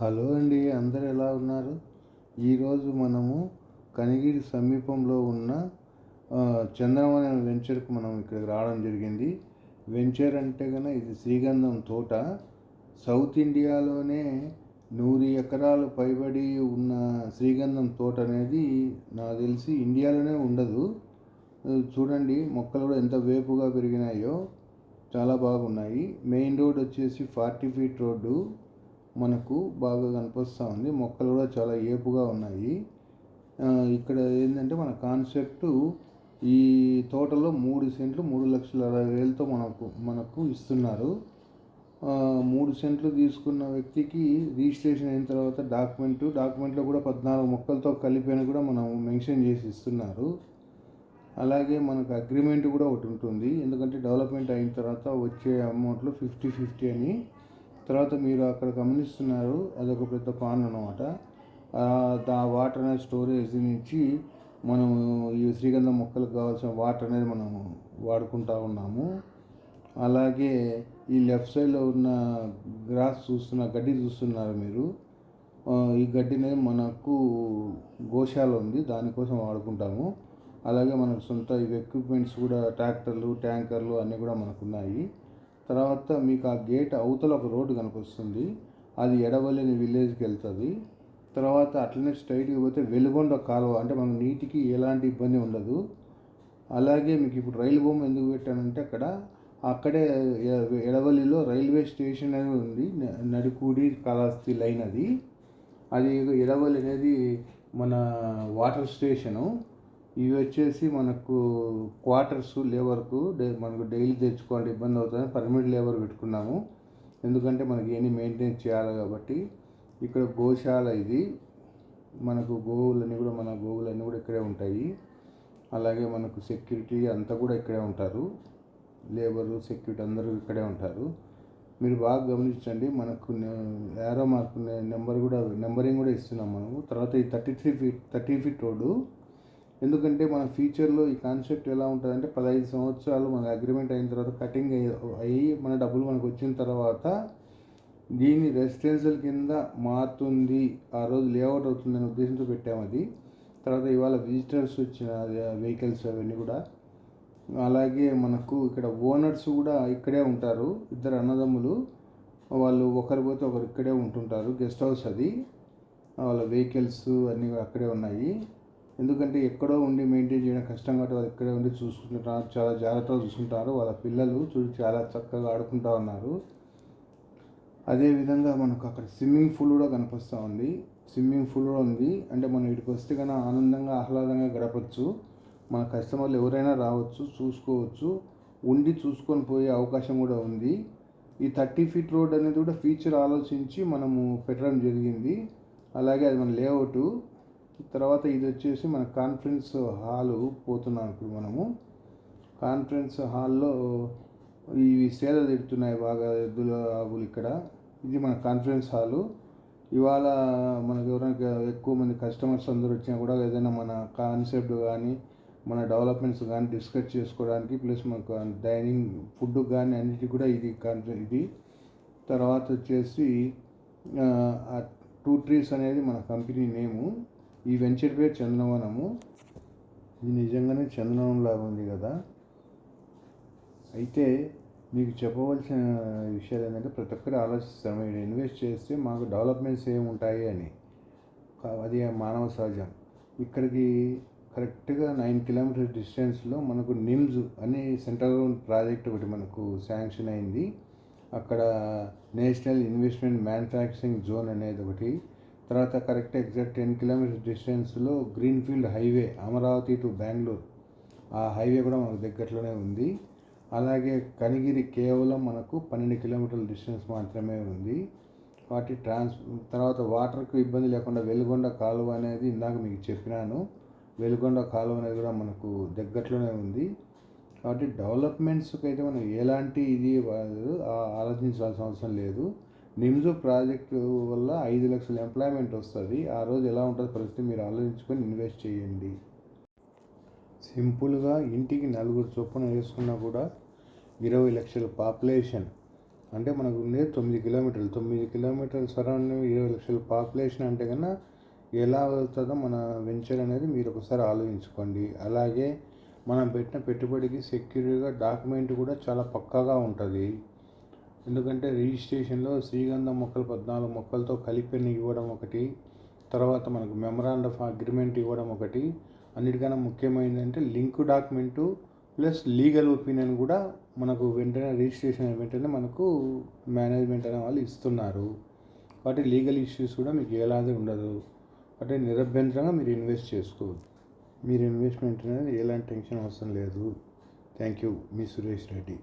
Hello అండి అందరు ఎలా ఉన్నారు? ఈరోజు మనము కనిగిరి సమీపంలో ఉన్న ఆ, చంద్రవన వెంచర్కు మనం ఇక్కడికి రావడం జరిగింది. వెంచర్ అంటే కనుక ఇది శ్రీగంధం తోట. సౌత్ ఇండియాలోనే నూరు ఎకరాలు పైబడి ఉన్న శ్రీగంధం తోట అనేది నాకు తెలిసి ఇండియాలోనే ఉండదు. చూడండి మొక్కలు కూడా ఎంత వేపుగా పెరిగినాయో. చాలా బాగున్నాయి. మెయిన్ రోడ్ వచ్చేసి ఫార్టీ ఫీట్ రోడ్డు. మనకు బాగా కనిపిస్తూ ఉంది. మొక్కలు కూడా చాలా ఏపుగా ఉన్నాయి. ఇక్కడ ఏంటంటే మన కాన్సెప్ట్ ఈ తోటలో మూడు సెంట్లు మూడు లక్షల అరవై వేలతో మనకు మనకు ఇస్తున్నారు. మూడు సెంట్లు తీసుకున్న వ్యక్తికి రిజిస్ట్రేషన్ అయిన తర్వాత డాక్యుమెంట్ డాక్యుమెంట్లో కూడా పద్నాలుగు మొక్కలతో కలిపి అని కూడా మనం మెన్షన్ చేసి ఇస్తున్నారు. అలాగే మనకు అగ్రిమెంట్ కూడా ఒకటి ఉంటుంది. ఎందుకంటే డెవలప్మెంట్ అయిన తర్వాత వచ్చే అమౌంట్లో ఫిఫ్టీ ఫిఫ్టీ అని తర్వాత మీరు అక్కడ గమనిస్తున్నారు అదొక పెద్ద పాన్ అనమాట దా వాటర్ అనేది స్టోరేజ్ నుంచి మనం ఈ శ్రీగంధం మొక్కలకు కావాల్సిన వాటర్ అనేది మనం వాడుకుంటా ఉన్నాము. అలాగే ఈ లెఫ్ట్ సైడ్లో ఉన్న గ్రాస్ చూస్తున్న గడ్డి చూస్తున్నారు మీరు. ఈ గడ్డినే మనకు గోశాల ఉంది దానికోసం వాడుకుంటాము. అలాగే మనకు సొంత ఇవి ఎక్విప్మెంట్స్ కూడా ట్రాక్టర్లు ట్యాంకర్లు అన్నీ కూడా మనకు ఉన్నాయి. తర్వాత మీకు ఆ గేట్ అవతల ఒక రోడ్డు కనిపిస్తుంది అది ఎడవల్లిని విలేజ్కి వెళ్తుంది. తర్వాత అట్లనే స్ట్రైట్కి పోతే వెలుగొండ కాలువ అంటే మనకు నీటికి ఎలాంటి ఇబ్బంది ఉండదు. అలాగే మీకు ఇప్పుడు రైలు బొమ్మ ఎందుకు పెట్టానంటే అక్కడ అక్కడే ఎడవల్లిలో రైల్వే స్టేషన్ అనేది ఉంది. నడికూడి కాళహస్తి లైన్ అది. అది ఎడవల్లి అనేది మన వాటర్ స్టేషను. ఇవి వచ్చేసి మనకు క్వార్టర్స్ లేబర్కు డే మనకు డైలీ తెచ్చుకోవాలంటే ఇబ్బంది అవుతుంది. పర్మనెంట్ లేబర్ పెట్టుకున్నాము. ఎందుకంటే మనకి ఏమి మెయింటైన్ చేయాలి కాబట్టి. ఇక్కడ గోశాల ఇది. మనకు గోవులన్నీ కూడా మన గోవులన్నీ కూడా ఇక్కడే ఉంటాయి. అలాగే మనకు సెక్యూరిటీ అంతా కూడా ఇక్కడే ఉంటారు. లేబరు సెక్యూరిటీ అందరూ ఇక్కడే ఉంటారు. మీరు బాగా గమనించండి. మనకు యారో మార్క్ నెంబర్ కూడా నెంబరింగ్ కూడా ఇస్తున్నాం మనము. తర్వాత ఈ thirty three feet thirty feet road. ఎందుకంటే మన ఫ్యూచర్లో ఈ కాన్సెప్ట్ ఎలా ఉంటుందంటే పదహైదు సంవత్సరాలు మన అగ్రిమెంట్ అయిన తర్వాత కటింగ్ అయ్యి మన డబ్బులు మనకు వచ్చిన తర్వాత దీన్ని రెసిడెన్షియల్ కింద మారుతుంది ఆ రోజు లేఅవుట్ అవుతుందనే ఉద్దేశంతో పెట్టాము అది. తర్వాత ఇవాళ విజిటర్స్ వచ్చిన వెహికల్స్ అవన్నీ కూడా. అలాగే మనకు ఇక్కడ ఓనర్స్ కూడా ఇక్కడే ఉంటారు ఇద్దరు అన్నదమ్ములు. వాళ్ళు ఒకరు పోతే ఒకరు ఇక్కడే ఉంటుంటారు గెస్ట్ హౌస్ అది. వాళ్ళ వెహికల్స్ అన్నీ కూడా అక్కడే ఉన్నాయి. ఎందుకంటే ఎక్కడో ఉండి మెయింటైన్ చేయడం కష్టం కాబట్టి వాళ్ళు ఇక్కడే ఉండి చూసుకుంటున్నారు. చాలా జాగ్రత్తగా చూసుకుంటారు. వాళ్ళ పిల్లలు చూసి చాలా చక్కగా ఆడుకుంటా ఉన్నారు. అదేవిధంగా మనకు అక్కడ స్విమ్మింగ్ పూల్ కూడా కనిపిస్తూ ఉంది. స్విమ్మింగ్ పూల్ కూడా ఉంది. అంటే మనం ఇక్కడికి వస్తే కన్నా ఆనందంగా ఆహ్లాదంగా గడపచ్చు. మన కస్టమర్లు ఎవరైనా రావచ్చు చూసుకోవచ్చు. ఉండి చూసుకొని పోయే అవకాశం కూడా ఉంది. ఈ థర్టీ ఫీట్ రోడ్ అనేది కూడా ఫీచర్ ఆలోచించి మనము పెట్టడం జరిగింది. అలాగే అది మన లేఅవుట్ తర్వాత ఇది వచ్చేసి మన కాన్ఫరెన్స్ హాలు పోతున్నాం ఇప్పుడు మనము. కాన్ఫరెన్స్ హాల్లో ఇవి సేద తిడుతున్నాయి బాగా ఎద్దుల ఆవులు ఇక్కడ. ఇది మన కాన్ఫరెన్స్ హాలు ఇవాళ మనకు ఎవరైనా ఎక్కువ మంది కస్టమర్స్ అందరూ వచ్చినా కూడా ఏదైనా మన కాన్సెప్ట్ కానీ మన డెవలప్మెంట్స్ కానీ డిస్కస్ చేసుకోవడానికి ప్లస్ మనకు డైనింగ్ ఫుడ్ కానీ అన్నిటికీ కూడా ఇది కాన్ఫరెన్స్ ఇది. తర్వాత వచ్చేసి టూ ట్రీస్ అనేది మన కంపెనీ నేము ఈ వెంచర్ పేరు చందనవనము. ఇది నిజంగానే చందనవనం లాగా ఉంది కదా. అయితే మీకు చెప్పవలసిన విషయాలు ఏంటంటే ప్రతి ఒక్కరు ఆలోచిస్తారు. మీరు ఇన్వెస్ట్ చేస్తే మాకు డెవలప్మెంట్స్ ఏమి ఉంటాయి అని. అది మానవ సహజం. ఇక్కడికి కరెక్ట్గా నైన్ కిలోమీటర్స్ డిస్టెన్స్లో మనకు నిమ్స్ అనే సెంట్రల్ ప్రాజెక్ట్ ఒకటి మనకు శాంక్షన్ అయింది. అక్కడ నేషనల్ ఇన్వెస్ట్మెంట్ మ్యానుఫ్యాక్చరింగ్ జోన్ అనేది ఒకటి తర్వాత కరెక్ట్ ఎగ్జాక్ట్ టెన్ కిలోమీటర్స్ డిస్టెన్స్లో greenfield highway Amaravati to Bengaluru ఆ హైవే కూడా మనకు దగ్గరలోనే ఉంది. అలాగే కనిగిరి కేవలం మనకు పన్నెండు కిలోమీటర్ల డిస్టెన్స్ మాత్రమే ఉంది. వాటి ట్రాన్స్ తర్వాత వాటర్కు ఇబ్బంది లేకుండా వెలుగొండ కాలువ అనేది ఇందాక మీకు చెప్పినాను. వెలుగొండ కాలువ అనేది కూడా మనకు దగ్గరలోనే ఉంది. కాబట్టి డెవలప్మెంట్స్కి అయితే మనం ఎలాంటి ఇది ఆలోచించాల్సిన అవసరం లేదు. నిమ్జో ప్రాజెక్టు వల్ల ఐదు లక్షల ఎంప్లాయ్మెంట్ వస్తుంది. ఆ రోజు ఎలా ఉంటుంది పరిస్థితి మీరు ఆలోచించుకొని ఇన్వెస్ట్ చేయండి. సింపుల్గా ఇంటికి నలుగురు చొప్పున వేసుకున్నా కూడా ఇరవై లక్షల పాపులేషన్. అంటే మనకు ఉండేది తొమ్మిది కిలోమీటర్లు. తొమ్మిది కిలోమీటర్ల సరౌండింగ్ ఇరవై లక్షల పాపులేషన్ అంటే కన్నా ఎలా అవుతుందో మన వెంచర్ అనేది మీరు ఒకసారి ఆలోచించుకోండి. అలాగే మనం పెట్టిన పెట్టుబడికి సెక్యూర్గా డాక్యుమెంట్ కూడా చాలా పక్కాగా ఉంటుంది. ఎందుకంటే రిజిస్ట్రేషన్లో శ్రీగంధం మొక్కలు పద్నాలుగు మొక్కలతో కలిపి ఇవ్వడం ఒకటి తర్వాత మనకు మెమరాండ్ ఆఫ్ అగ్రిమెంట్ ఇవ్వడం ఒకటి. అన్నిటికన్నా ముఖ్యమైనది అంటే link document plus legal opinion కూడా మనకు వెంటనే రిజిస్ట్రేషన్ వెంటనే మనకు మేనేజ్మెంట్ అనే వాళ్ళు ఇస్తున్నారు. వాటి లీగల్ ఇష్యూస్ కూడా మీకు ఎలాంటి ఉండదు. అంటే నిరభ్యంతరంగా మీరు ఇన్వెస్ట్ చేసుకోవచ్చు మీరు ఇన్వెస్ట్మెంట్ అనేది ఎలాంటి టెన్షన్ అవసరం లేదు. Thank you. Me Suresh Reddy.